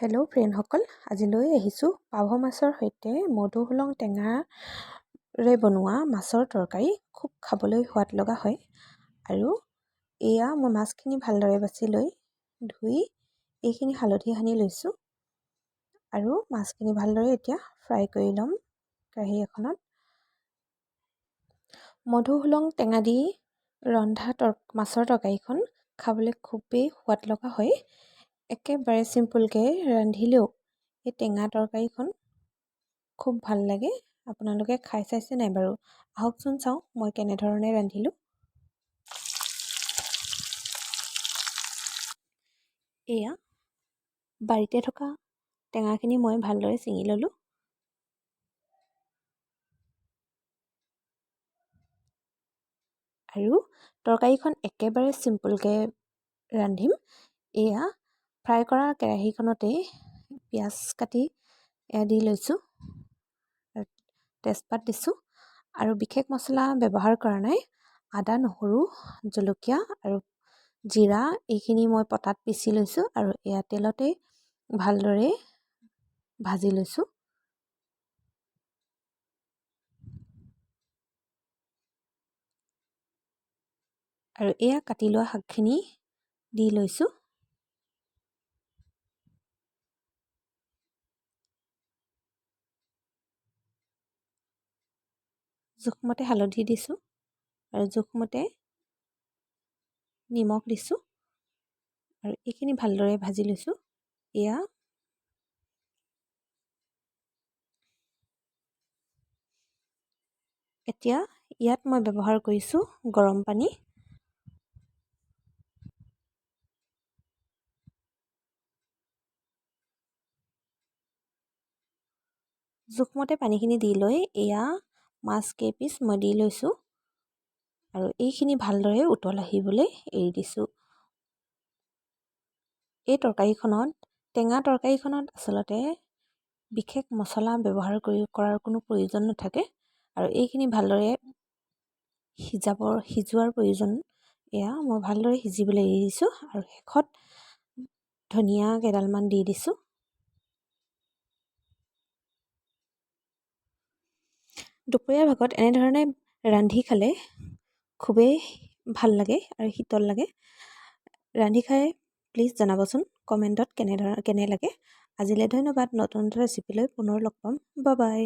Hello ফ্ৰেণ্ডসকল আজি লৈ আহিছোঁ পাভ মাছৰ সৈতে মধুসোলং টেঙাৰে বনোৱা মাছৰ তৰকাৰী। খুব খাবলৈ সোৱাদ লগা হয়। আৰু এয়া মই মাছখিনি ভালদৰে বাছি লৈ ধুই এইখিনি হালধি সানি লৈছোঁ। আৰু মাছখিনি ভালদৰে এতিয়া ফ্ৰাই কৰি ল'ম কেৰাহী এখনত। মধুসোলং টেঙা দি ৰন্ধা তৰ মাছৰ তৰকাৰীখন খাবলৈ খুবেই সোৱাদ লগা হয়। একেবাৰে চিম্পুলকৈ ৰান্ধিলেও এই টেঙা তৰকাৰীখন খুব ভাল লাগে। আপোনালোকে খাই চাইছে নাই বাৰু? আহকচোন চাওঁ মই কেনেধৰণে ৰান্ধিলোঁ। এয়া বাৰীতে থকা টেঙাখিনি মই ভালদৰে ছিঙি ল'লোঁ। আৰু তৰকাৰীখন একেবাৰে চিম্পুলকৈ ৰান্ধিম। এয়া ফ্ৰাই কৰা কেৰাহীখনতেই পিঁয়াজ কাটি দি লৈছোঁ। তেজপাত দিছোঁ। আৰু বিশেষ মছলা ব্যৱহাৰ কৰা নাই। আদা নহৰু জলকীয়া আৰু জিৰা এইখিনি মই পটাত পিচি লৈছোঁ আৰু এয়া তেলতে ভালদৰে ভাজি লৈছোঁ। আৰু এয়া কাটি লোৱা শাকখিনি দি লৈছোঁ। জোখমতে হালধি দিছোঁ আৰু জোখমতে নিমখ দিছোঁ আৰু এইখিনি ভালদৰে ভাজি লৈছোঁ। এয়া এতিয়া ইয়াত মই ব্যৱহাৰ কৰিছোঁ গৰম পানী। জোখমতে পানীখিনি দি লৈ এয়া মাছ কেইপিচ মই দি লৈছোঁ। আৰু এইখিনি ভালদৰে উতল আহিবলৈ এৰি দিছোঁ। এই তৰকাৰীখনত টেঙা তৰকাৰীখনত আচলতে বিশেষ মছলা ব্যৱহাৰ কৰি কৰাৰ কোনো প্ৰয়োজন নাথাকে। আৰু এইখিনি ভালদৰে সিজাবৰ সিজোৱাৰ প্ৰয়োজন এয়া মই ভালদৰে সিজিবলৈ এৰি দিছোঁ। আৰু শেষত ধনিয়া কেইডালমান দি দিছোঁ। দুপৰীয়াৰ ভাগত এনেধৰণে ৰান্ধি খালে খুবেই ভাল লাগে আৰু শীতল লাগে। ৰান্ধি খাই প্লিজ জনাবচোন কমেণ্টত কেনেধৰণৰ কেনে লাগে। আজিলৈ ধন্যবাদ। নতুন এটা ৰেচিপি লৈ পুনৰ লগ পাম। বা বাই